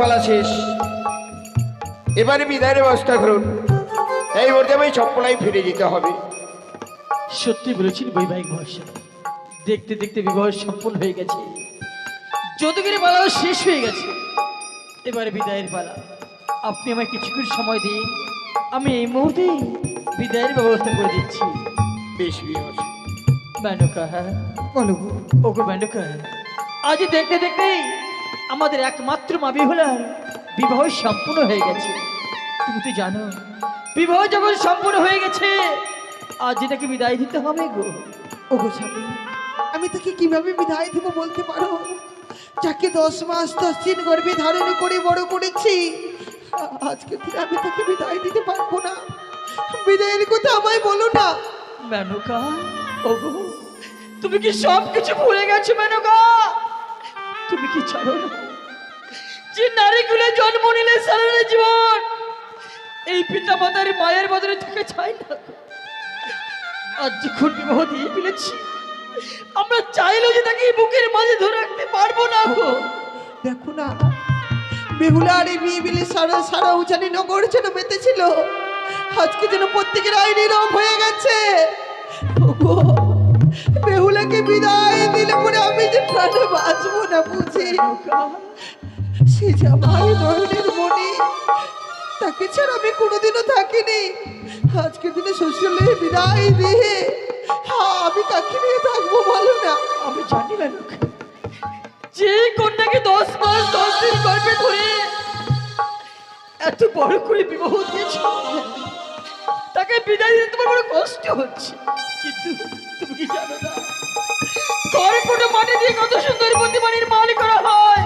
পালা শেষ। এবারে বিদায়ের ব্যবস্থা করুন। এই মুহূর্তে আমি চপ্পলাই ফিরে যেতে হবে। সত্যি বলেছেন বৈবাহিক ভরসা দেখতে দেখতে বিবাহ সম্পূর্ণ হয়ে গেছে। যদুগিরি পালাও শেষ হয়ে গেছে। এবারে বিদায়ের পালা। আপনি আমায় কিছুক্ষণ সময় দিন। আমি এই মুহূর্তে বিদায়ের ব্যবস্থা করে দিচ্ছি। বেশ বিয়ে আছে মেনকা হ্যাঁ বলো ওগো মেনকা আজ দেখতে দেখতেই আমাদের একমাত্র মা বিহুলার বিবাহ সম্পূর্ণ হয়ে গেছে। তুমি তো জানো বিবাহ যখন সম্পূর্ণ হয়ে গেছে আজ এটাকে বিদায় দিতে হবে গো। ওগো স্বামী আমি তাকে কীভাবে বিদায় দেব বলতে পারো? যাকে দশ মাস দশ দিন গর্ভে ধারণ করে বড় করেছি আজকে দিনে আমি তাকে বিদায় দিতে পারব না। বিদায়ের কথা আমায় বলো না। মেনকা ওগো তুমি কি সব কিছু ভুলে গেছো মেনকা? তুমি কি জানো না? যে নারীগুলো জন্ম নিলে সারা জীবন এই পিতা মাতার মায়ের বদলে থেকে চাই না আজ যখন বিবাহ দিয়ে ফেলেছি আমরা চাইলেও যে তাকে বুকের মাঝে ধরে রাখতে পারব না গো। দেখো না বেহুলা আর এই বিয়ে বিলে সারা সারা উজানি নগর যেন মেতেছিল আজকে যেন প্রত্যেকের আইনি রং হয়ে গেছে। বেহুলাকে বিদায় সে যে আমার নয়নের মনে তাকে আমি কোনোদিনও থাকিনি। আজকের দিনে শ্বশুরলে বিদায় দিয়ে হ্যাঁ, আমি কাকে নিয়ে থাকব বলো না? আমি জানি না যে কন্যাকে দশ মাস দশ দিন গর্ভে ধরে এত বড় করে বিবাহ দিয়েছ তাকে বিদায় দিতে তোমার বড় কষ্ট হচ্ছে। কিন্তু তুমি কি জানো না? কত সুন্দর প্রতিমানের মালি করা হয়।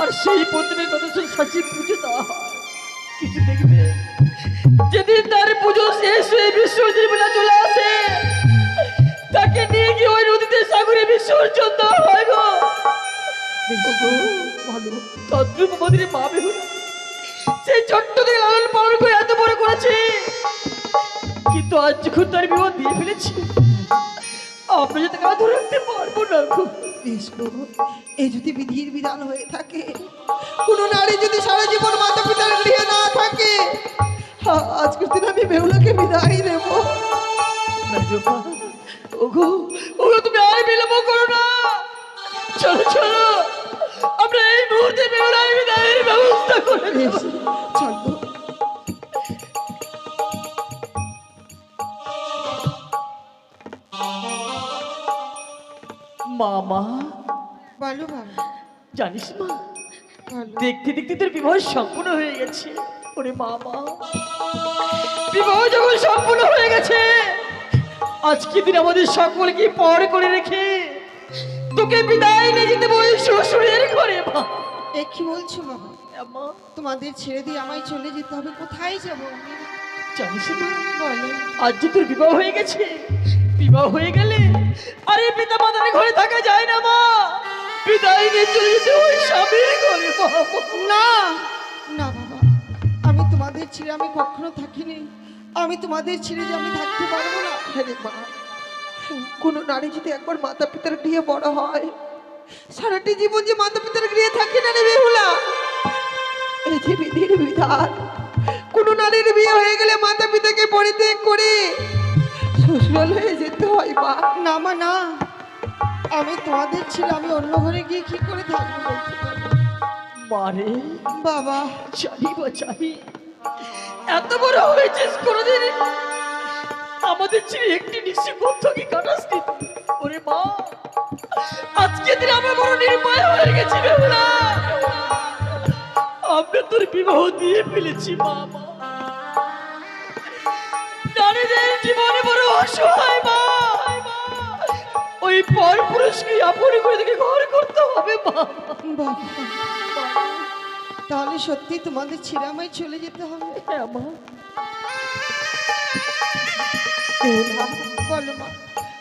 আর সেই প্রতিমার কত সুন্দর সাজিয়ে পুজো যেদিন তার পুজো শেষ হয়ে বিশ্বজিৎ বেলা চলে আসে, তাকে নিয়ে গিয়ে ওই নদীতে সাগরে বিসর্জন দেওয়া হয় গো। আমাদের মা বেহুলা সেই ছোট্ট থেকে লালন পালন করে এত বড় করেছে। কিন্তু আজ যখন তার বিবাহ দিয়ে ফেলেছি কাজ ধরে রাখতে পারব না বেশ এই যদি বিধির বিধান হয়ে থাকে, কোনো নারী যদি সারা জীবন মাতা না থাকে আজকের দিন আমি বেহুলাকে বিদায় দেবো। ওগো ওগো, তুমি আর বিলম্ব করো না। চলো চলো, আমরা এই মুহূর্তে বেরোলাই বিদায়ের ব্যবস্থা করে। চলো। মামা। বলো বাবা। জানিস মা দেখতে দেখতে তোর বিবাহ সম্পূর্ণ হয়ে গেছে। ওরে মামা। বিবাহ যখন সম্পূর্ণ হয়ে গেছে আজকে দিন আমাদের সকলকে পর করে রেখে তোকে বিদায় নিয়ে যেতে বই শ্বশুরের ঘরে মা। এ কি বলছো বাবা? তোমাদের ছেড়ে দিয়ে আমায় চলে যেতে হবে কোথায় যাব জানিস মা বলো। আজ যে তোর বিবাহ হয়ে গেছে বিবাহ হয়ে গেলে আরে পিতা মাতার ঘরে থাকা যায় না, মা। বিদায় নিয়ে চলে যেতে ওই স্বামীর ঘরে না না বাবা আমি তোমাদের ছেড়ে আমি কখনো থাকিনি। আমি তোমাদের ছেড়ে যে আমি থাকতে পারব না। আরে মা, কোনো নারী যদি একবার মাতা পিতার গৃহে বড় হয়, সারাটি জীবন যে মাতা পিতার গৃহে থাকে না রে বেহুলা? এই যে বিধির বিধান, কোনো নারীর বিয়ে হয়ে গেলে মাতা পিতাকে পরিত্যাগ করে শ্বশুরাল হয়ে যেতে হয় মা। না মা না। আমি তোমাদের ছেড়ে আমি অন্য ঘরে গিয়ে কি করে থাকব? মারে। বাবা জানি বা জানি এত বড় হয়েছিস কোনোদিন আমাদের ছেলে একটি নিশ্চয় বন্ধকি কাটাস ওরে মা আজকে দিন আমরা বড় নির্ময় হয়ে গেছি আমরা তোর বিবাহ দিয়ে ফেলেছি মামা নারীদের জীবনে বড় অসহায় মা। ওই পর পুরুষকে আপন করে থেকে ঘর করতে হবে মা। তাহলে সত্যি তোমাদের ছেড়ে আমায় চলে যেতে হবে? হ্যাঁ মা। বলো মা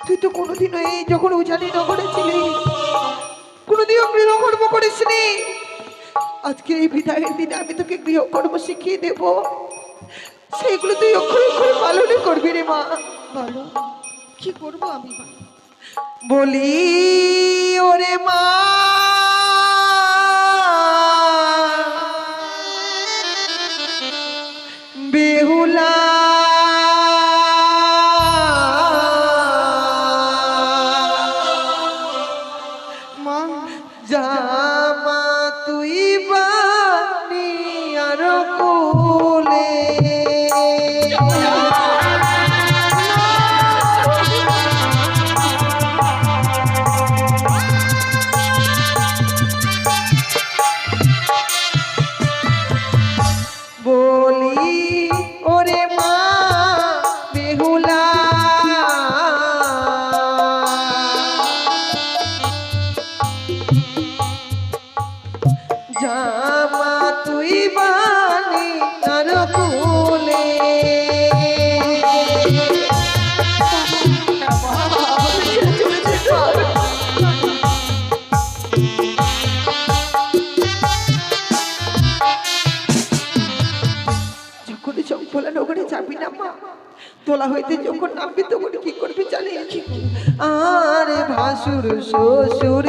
তুই তো কোনোদিনও এই যখন উজানি নগরে ছিলি কোনোদিনও গৃহকর্ম করিসনি। আজকে এই বিদায়ের দিনে আমি তোকে গৃহকর্ম শিখিয়ে দেব। সেগুলো তুই অক্ষরে অক্ষরে পালনই করবি রে মা। বলো কি করব আমি মা? বলি ওরে মা। বেহুলা। মা যা। তলা হইতে যখন নামবি তখন কি করবি জানি আরে ভাসুর শ্বশুর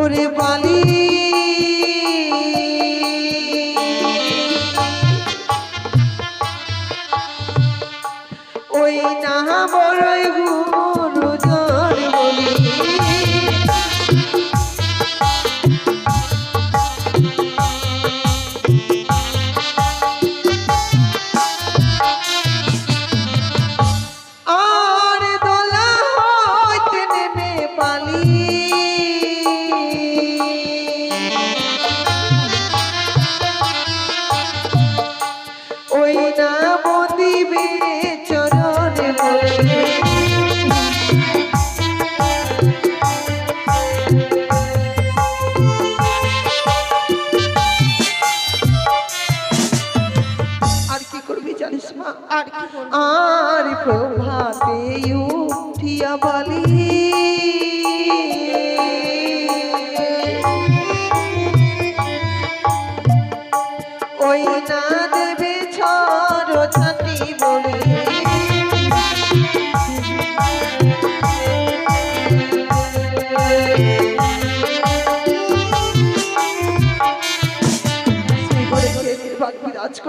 ওরে বালি।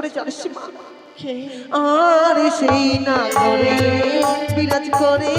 করে কে? আর সেই না করে বিরাজ করে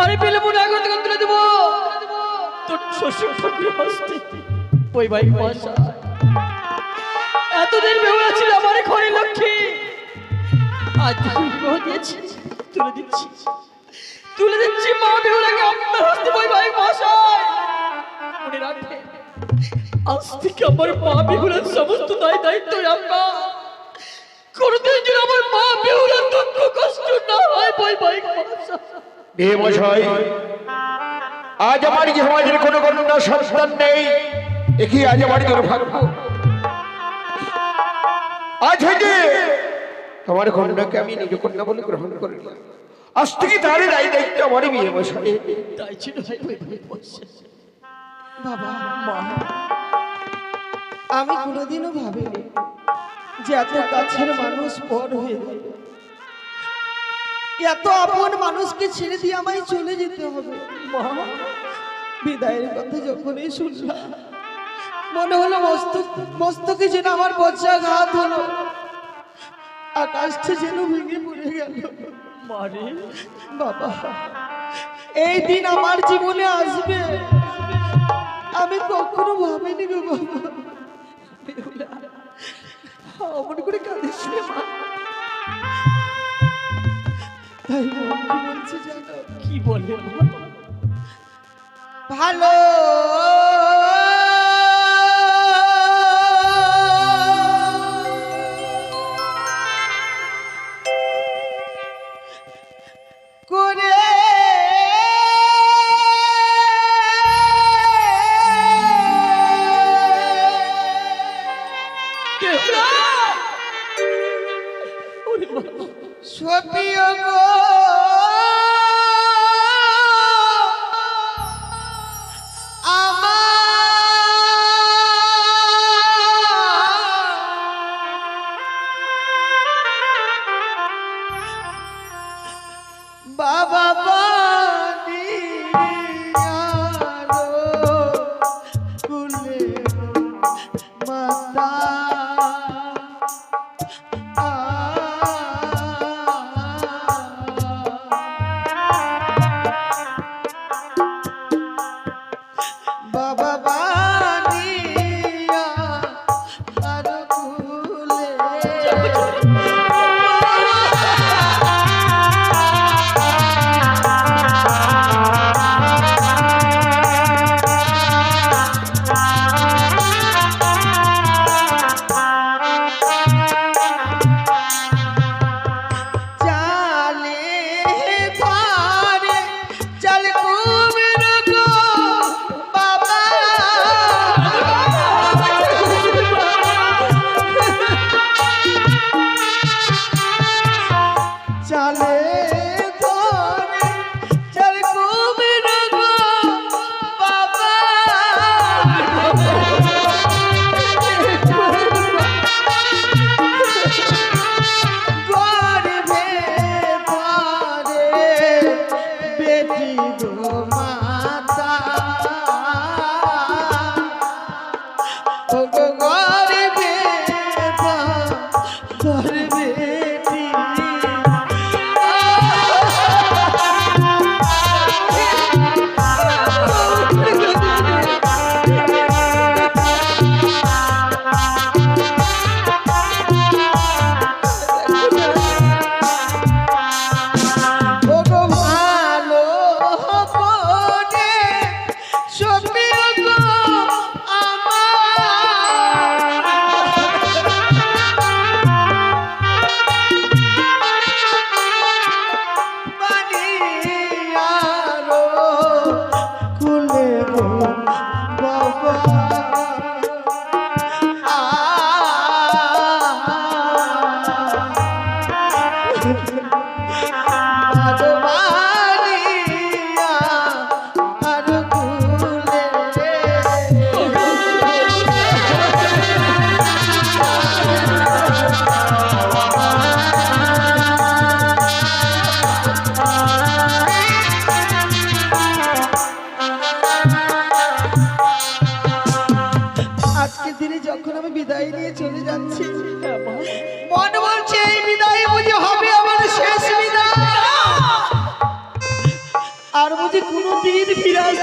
আরে পেলে মনে আগুন থেকে তুলে দেবো। তোর শ্বশুর ফকির হস্তে। ওই ভাই মশা এতদিন বেহুলা ছিল আমার ঘরে লক্ষ্মী। আজ যখন বিবাহ দিয়েছি, তুলে দিচ্ছি। তুলে দিচ্ছি মা বেহুলাকে আপনার হস্তে, ওই ভাই মশাই মনে রাখবে আজ থেকে আমার মা বেহুলার সমস্ত দায় দায়িত্ব আপনার কোনদিন যেন আমার মা বেহুলার দুঃখ কষ্ট না হয় বই ভাই মশাই হে মশাই, আজ আমার যে সমাজের কোনো কন্যা সন্তান নেই। একই আজ আমার দুর্ভাগ্য? আজ হইতে তোমার কন্যাকে আমি নিজ কন্যা বলে গ্রহণ করিলাম। আজ থেকে তারই দায়ী দায়িত্ব আমারই বিয়ে মশাই। বাবা, মা, আমি কোনোদিনও ভাবিনি যে এত কাছের মানুষ পর হয়ে যাবে এত আপন মানুষকে ছেড়ে দিয়ে আমায় চলে যেতে হবে। মা বিদায়ের কথা যখনই শুনলাম মনে হলো মস্তক মস্তকে যেন আমার বজ্রা ঘাত হলো। আকাশটা যেন ভেঙে পড়ে গেল। মারে বাবা এই দিন আমার জীবনে আসবে। আমি কখনো ভাবিনি গো বাবা। অমন করে কাঁদিস মা। কি বলে? ভালো।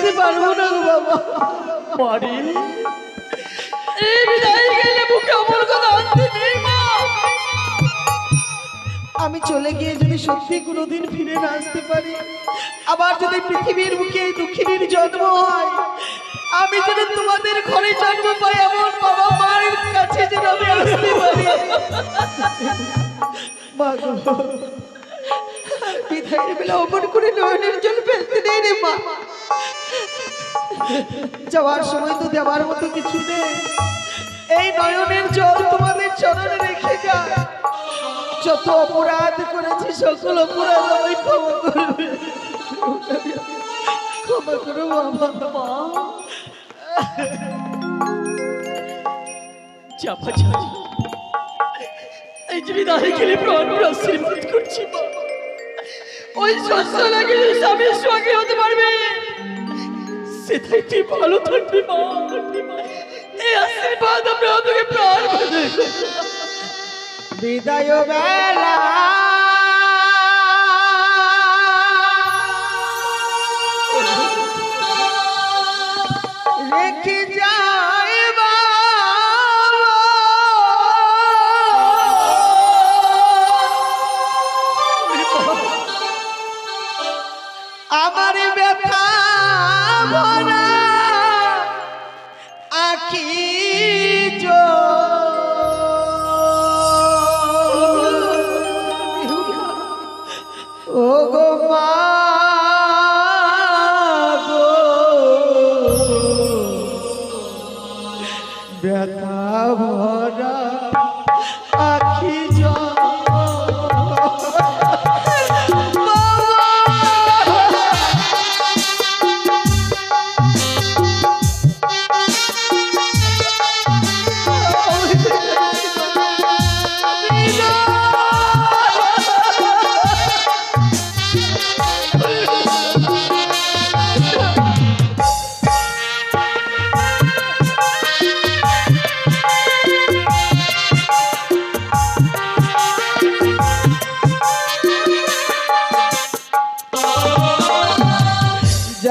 ফিরে পারব না গো বাবা। মারে এই বিদায় গেলে মুখে অমর কথা আনতে নেই মা। আমি চলে গিয়ে যদি সত্যি কোনোদিন ফিরে না আসতে পারি আবার যদি পৃথিবীর মুখে এই দুঃখিনীর জন্ম হয় আমি যেন তোমাদের ঘরে জন্ম পাই এমন বাবা মায়ের কাছে যেন আমি আসতে পারি। মা বিদায়ের বেলা অমন করে নয়নের জল ফেলতে নেই রে মা। যাওয়ার সময় তো দেওয়ার মতো কিছু নেই। এই নয়নের জল তোমাদের চরণে রেখে যায় যত অপরাধ করেছি, সকল অপরাধ আমি ক্ষমা করবে। ক্ষমা করো বাবা মা চাপা চাপা এই যে বিদায় গেলে প্রাণ আশীর্বাদ করছি মা। ওই শস্য লাগিয়ে স্বামীর সঙ্গে হতে পারবে। সেটা একটি ভালো থাকবে এই আশীর্বাদ আমরা তোকে প্রাণ বিদায় বেলা।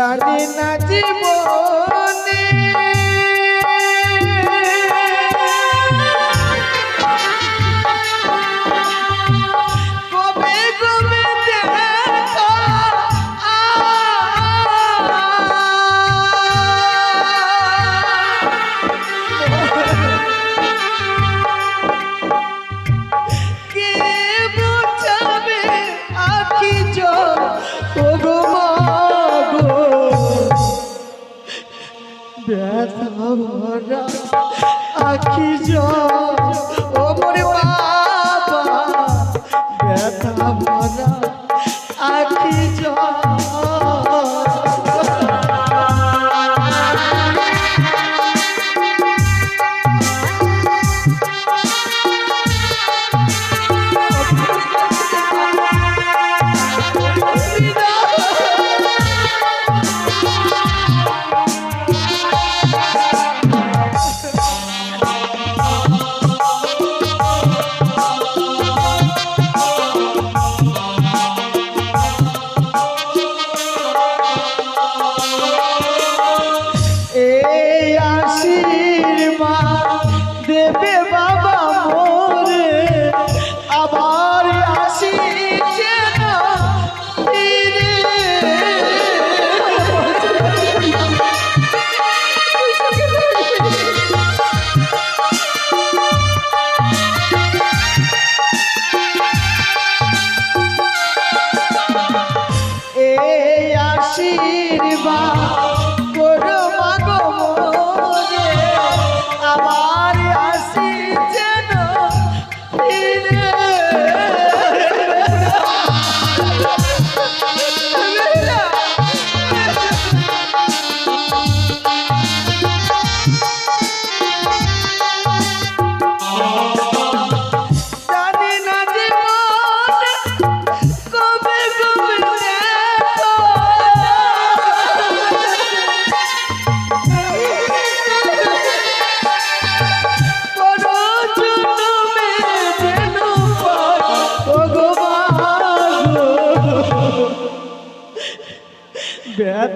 জানি না জীবনে আখি জল।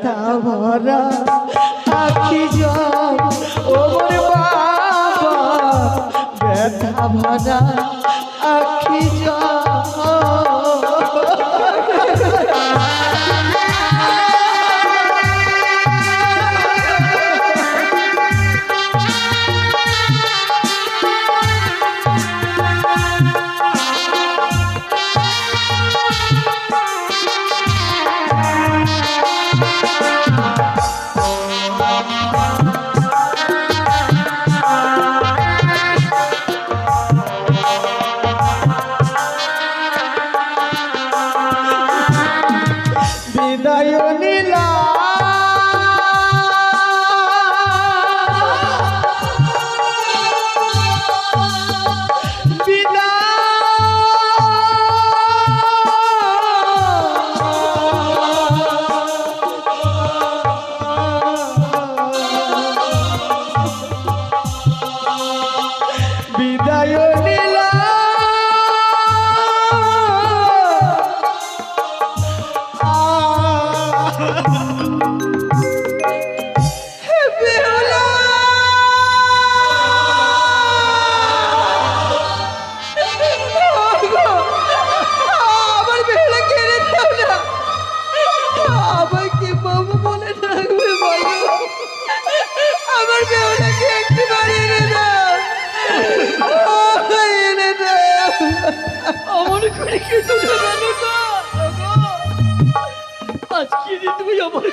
ব্যথা ভরা আখি জল ওর বাবা ব্যথা ভরা আখি জল। আজকে আমার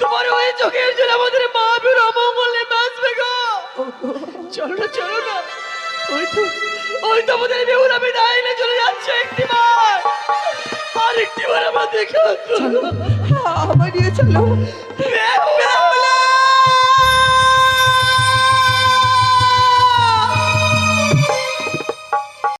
তোমার ওই চোখে জন্য আমাদের মা বের অমঙ্গলে বাঁচবে গো। চলো না চলো না। ওই তো ওই তো আমাদের বেহুলা বিদায় নিয়ে চলে যাচ্ছে একটিবার আর একটিবার আমার দেখে আমার নিয়ে চলো।